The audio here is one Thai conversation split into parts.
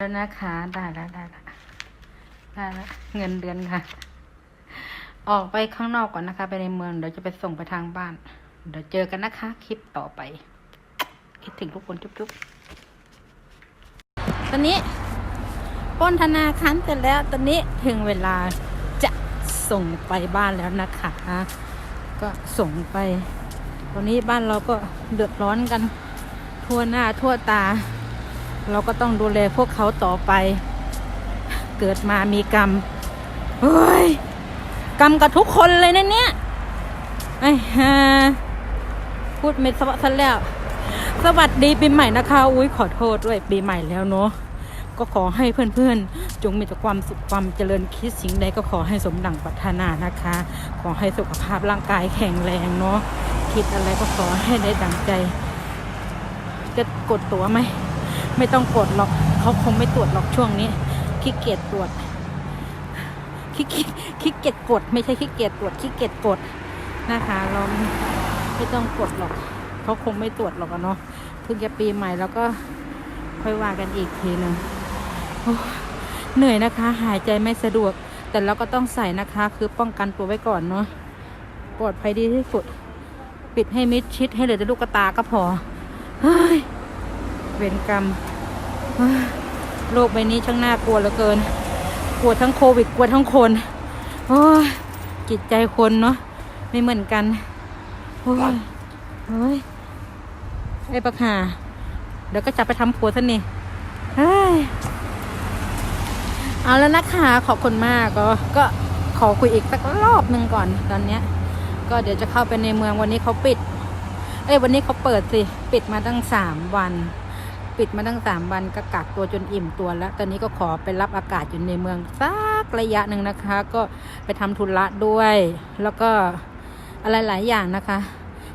แล้วนะคะได้แล้วได้แล้วได้แล้วเงินเดือนค่ะ ออกไปข้างนอกก่อนนะคะ ไปในเมืองเดี๋ยวจะไปส่งไปทางบ้าน เดี๋ยวเจอกันนะคะ คลิปต่อไป คิดถึงทุกคนจุ๊บๆตอนนี้ป้นธนาคารเสร็จแล้วตอนนี้ถึงเวลาจะส่งไปบ้านแล้วนะคะ ก็ส่งไป ตอนนี้บ้านเราก็เดือดร้อนกัน ทั่วหน้าทั่วตา เราก็ต้องดูแลพวกเขาต่อไป เกิดมามีกรรมเฮ้ยกรรมกับทุกคนเลยนะเนี่ยไอ้ฮ่าพูดเม็ดสวัสดิ์แล้ว สวัสดีปีใหม่นะคะ อุ้ยขอโทษด้วยปีใหม่แล้วเนาะก็ขอให้เพื่อนๆ จงมีแต่ความสุขความเจริญคิดสิ่งใดก็ขอให้สมดังปรารถนานะคะ ขอให้สุขภาพร่างกายแข็งแรงเนาะคิดอะไรก็ขอให้ได้ดังใจ จะกดตัวไหม ไม่ต้องกดหรอกเขาคงไม่ตรวจหรอกช่วงนี้ขี้เกียจตรวจขี้เกียจขี้เกียจกด ไม่ใช่ขี้เกียจตรวจขี้เกียจกดนะคะ เราไม่ต้องกดหรอกเขาคงไม่ตรวจหรอกเนาะเพิ่งจะปีใหม่แล้วก็ค่อยว่ากันอีกทีหนึ่งเหนื่อยนะคะ หายใจไม่สะดวก แต่เราก็ต้องใส่นะคะ คือป้องกันตัวไว้ก่อนเนาะปลอดภัยดีที่สุด ปิดให้มิดชิดให้เหลือแต่ลูกตาก็พอเฮ้ย เวรกรรมเฮ้ยโลกใบนี้ช่างน่ากลัวเหลือเกิน กลัวทั้งโควิด กลัวทั้งคนโอ้ยจิตใจคนเนาะไม่เหมือนกันโอ้ยเฮ้ยไอ้ปักหาเดี๋ยวก็จับไปทำผัวซะนี่เฮ้ยเอาแล้วนะคะขอบคุณมากก็ก็ขอคุยอีกสักรอบหนึ่งก่อนตอนเนี้ย ก็เดี๋ยวจะเข้าไปในเมืองวันนี้เขาปิด เอ้ยวันนี้เขาเปิดสิ ปิดมาตั้งสามวัน ปิดมาตั้งสามวันก็กักตัวจนอิ่มตัวแล้ว ตอนนี้ก็ขอไปรับอากาศอยู่ในเมืองสักระยะหนึ่งนะคะ ก็ไปทำธุระด้วย แล้วก็อะไรหลายอย่างนะคะ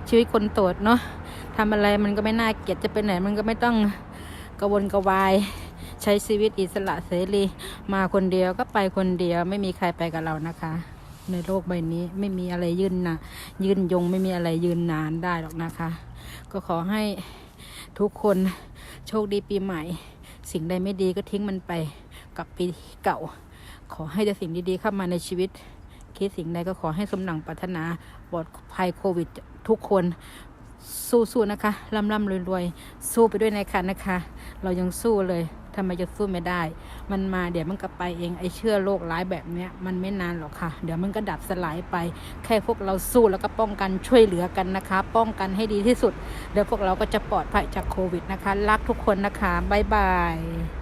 ชีวิตคนโสดเนาะทำอะไรมันก็ไม่น่าเกลียดจะไปไหน มันก็ไม่ต้องกระวนกระวายใช้ชีวิตอิสระเสรี มาคนเดียวก็ไปคนเดียวไม่มีใครไปกับเรานะคะ ในโลกใบนี้ไม่มีอะไรยืนนะยืนยงไม่มีอะไรยืนนานได้หรอกนะคะ ก็ขอให้ทุกคน โชคดีปีใหม่ สิ่งใดไม่ดีก็ทิ้งมันไปกับปีเก่า ขอให้แต่สิ่งดีๆเข้ามาในชีวิต คิดสิ่งใดก็ขอให้สมหนังปรารถนาปลอดภัยโควิดทุกคนสู้ๆนะคะร่ำร่ำรวยๆ สู้ไปด้วยนะคะนะคะ เรายังสู้เลย ทำไมจะสู้ไม่ได้ มันมาเดี๋ยวมันก็ไปเองไอ้เชื่อโรคร้ายแบบเนี้ยมันไม่นานหรอกค่ะ เดี๋ยวมันก็ดับสลายไป แค่พวกเราสู้แล้วก็ป้องกันช่วยเหลือกันนะคะ ป้องกันให้ดีที่สุด เดี๋ยวพวกเราก็จะปลอดภัยจากโควิดนะคะ รักทุกคนนะคะบ๊ายบาย